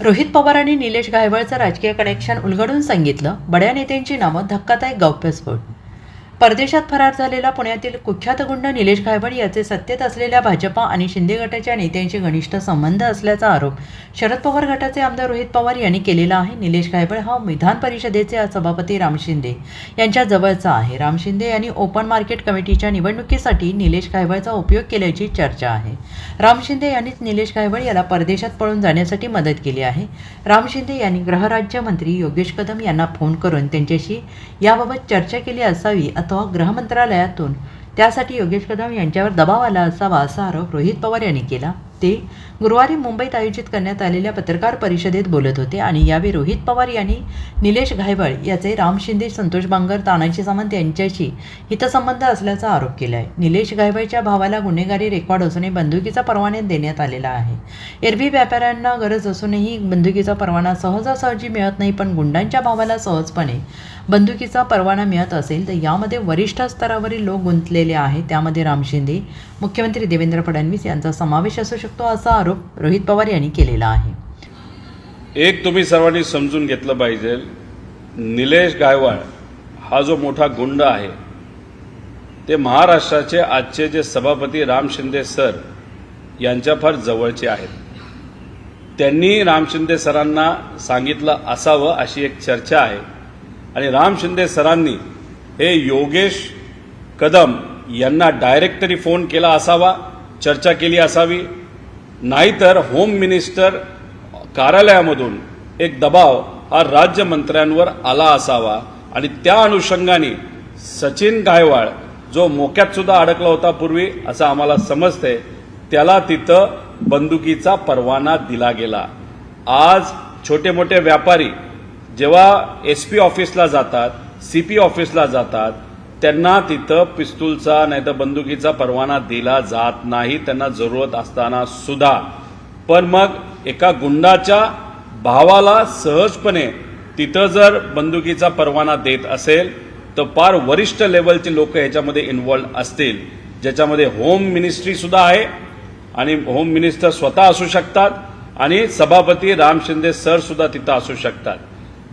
रोहित पवारांनी निलेश गायवळचं राजकीय कनेक्शन उलगडून सांगितलं. बड्या नेत्यांची नावं धक्कादायक गौप्यस्फोट. परदेशात फरार झालेला पुण्यातील कुख्यात गुंड निलेश गायवड याचे सत्तेत असलेल्या भाजपा आणि शिंदे गटाच्या नेत्यांशी घनिष्ठ संबंध असल्याचा आरोप शरद पवार गटाचे आमदार रोहित पवार यांनी केलेला आहे. निलेश गायवड हा विधान परिषदेचे सभापती राम शिंदे यांच्या जवळचा आहे. राम शिंदे यांनी ओपन मार्केट कमिटीच्या निवडणुकीसाठी निलेश गायवळचा उपयोग केल्याची चर्चा आहे. राम शिंदे यांनीच निलेश गायवड याला परदेशात पळून जाण्यासाठी मदत केली आहे. राम शिंदे यांनी गृहराज्यमंत्री योगेश कदम यांना फोन करून त्यांच्याशी याबाबत चर्चा केली असावी अथवा गृहमंत्रालयातून. त्यासाठी योगेश कदम यांच्यावर दबाव आला असावा असा आरोप रोहित पवार यांनी केला. ते गुरुवारी मुंबईत आयोजित करण्यात आलेल्या पत्रकार परिषदेत बोलत होते आणि यावेळी रोहित पवार यांनी निलेश घायवळ याचे राम शिंदे संतोष बांगर तानाजी सामंत यांच्याशी हितसंबंध असल्याचा आरोप केला आहे निलेश घायवळच्या भावाला गुन्हेगारी रेकॉर्ड असूनही बंदुकीचा परवाने देण्यात आलेला आहे. एरवी व्यापाऱ्यांना गरज असूनही बंदुकीचा परवाना सहजासहजी मिळत नाही पण गुंडांच्या भावाला सहजपणे बंदुकीचा परवाना मिळत असेल तर यामध्ये वरिष्ठ स्तरावरील लोक गुंतलेले आहेत. त्यामध्ये राम शिंदे मुख्यमंत्री देवेंद्र फडणवीस यांचा समावेश असू शकतो. असा आरोप रोहित पवार यांनी केलेला आहे. एक तुम्ही सर्वांनी समजून घेतलं पाहिजे निलेश गायवाळ हा जो मोठा गुंड आहे ते महाराष्ट्राचे आजचे जे सभापती राम शिंदे सर यांच्या फार जवळचे आहेत. त्यांनी राम शिंदे सरांना सांगितलं असावं अशी एक चर्चा आहे. आणि राम शिंदे सरांनी हे योगेश कदम यांना डायरेक्टरी फोन केला असावा चर्चा केली असावी नाहीतर होम मिनिस्टर कार्यालयामधून एक दबाव हा राज्यमंत्र्यांवर आला असावा. आणि त्या अनुषंगाने सचिन गायवाळ जो मोक्यात सुद्धा अडकला होता पूर्वी असं आम्हाला समजतंय त्याला तिथं बंदुकीचा परवाना दिला गेला. आज छोटे मोठे व्यापारी जेव्हा एस पी ऑफिसला जातात सी पी ऑफिसला जातात त्यांना तिथं पिस्तूलचा नाही तर बंदुकीचा परवाना दिला जात नाही. त्यांना जरूरत असताना सुद्धा. पण मग एका गुंडाच्या भावाला सहजपणे तिथं जर बंदुकीचा परवाना देत असेल तर फार वरिष्ठ लेवलचे लोक ह्याच्यामध्ये इन्व्हॉल्ड असतील. ज्याच्यामध्ये होम मिनिस्ट्री सुद्धा आहे आणि होम मिनिस्टर स्वतः असू शकतात आणि सभापती राम शिंदे सर सुद्धा तिथं असू शकतात.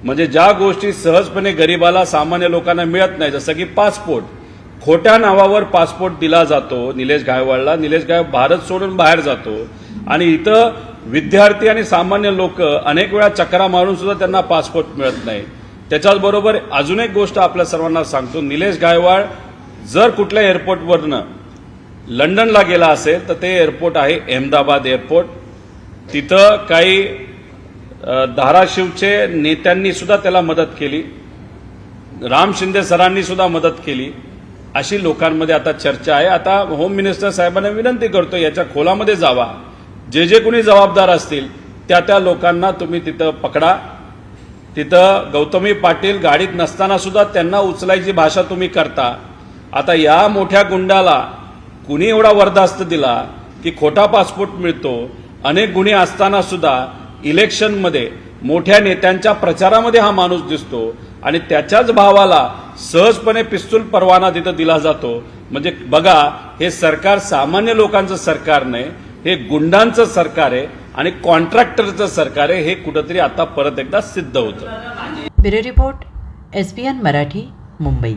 म्हणजे ज्या गोष्टी सहजपणे गरिबाला सामान्य लोकांना मिळत नाही जसं की पासपोर्ट. खोट्या नावावर पासपोर्ट दिला जातो निलेश गायवाडला निलेश गाय भारत सोडून बाहेर जातो. आणि इथं विद्यार्थी आणि सामान्य लोक अनेक वेळा चक्रा मारून सुद्धा त्यांना पासपोर्ट मिळत नाही. त्याच्याचबरोबर अजून एक गोष्ट आपल्या सर्वांना सांगतो. निलेश गायवाड जर कुठल्या एअरपोर्टवरनं लंडनला गेला असेल तर ते एअरपोर्ट आहे अहमदाबाद एअरपोर्ट. तिथं काही धाराशिवचे नेत्यांनी सुद्धा त्याला मदत केली. राम शिंदे सरांनी सुद्धा मदत केली. अशी लोकांमध्ये आता चर्चा आहे. आता होम मिनिस्टर साहेबांना विनंती करतो याच्या खोलामध्ये जावा. जे जे कोणी जबाबदार असतील त्या त्या लोकांना तुम्ही तिथं पकडा. तिथं गौतमी पाटील गाडीत नसताना सुद्धा त्यांना उचलायची भाषा तुम्ही करता. आता या मोठ्या गुंडाला कुणी एवढा वरदास्त दिला की खोटा पासपोर्ट मिळतो अनेक गुन्हे असताना सुद्धा इलेक्शनमध्ये मोठ्या नेत्यांच्या प्रचारामध्ये हा माणूस दिसतो आणि त्याच्याच भावाला सहजपणे पिस्तूल परवाना तिथं दिला जातो. म्हणजे बघा हे सरकार सामान्य लोकांचं सरकार नाही हे गुंडांचं सरकार आहे आणि कॉन्ट्रॅक्टरचं सरकार आहे हे कुठंतरी आता परत एकदा सिद्ध होतं. Bureau report S Marathi Mumbai.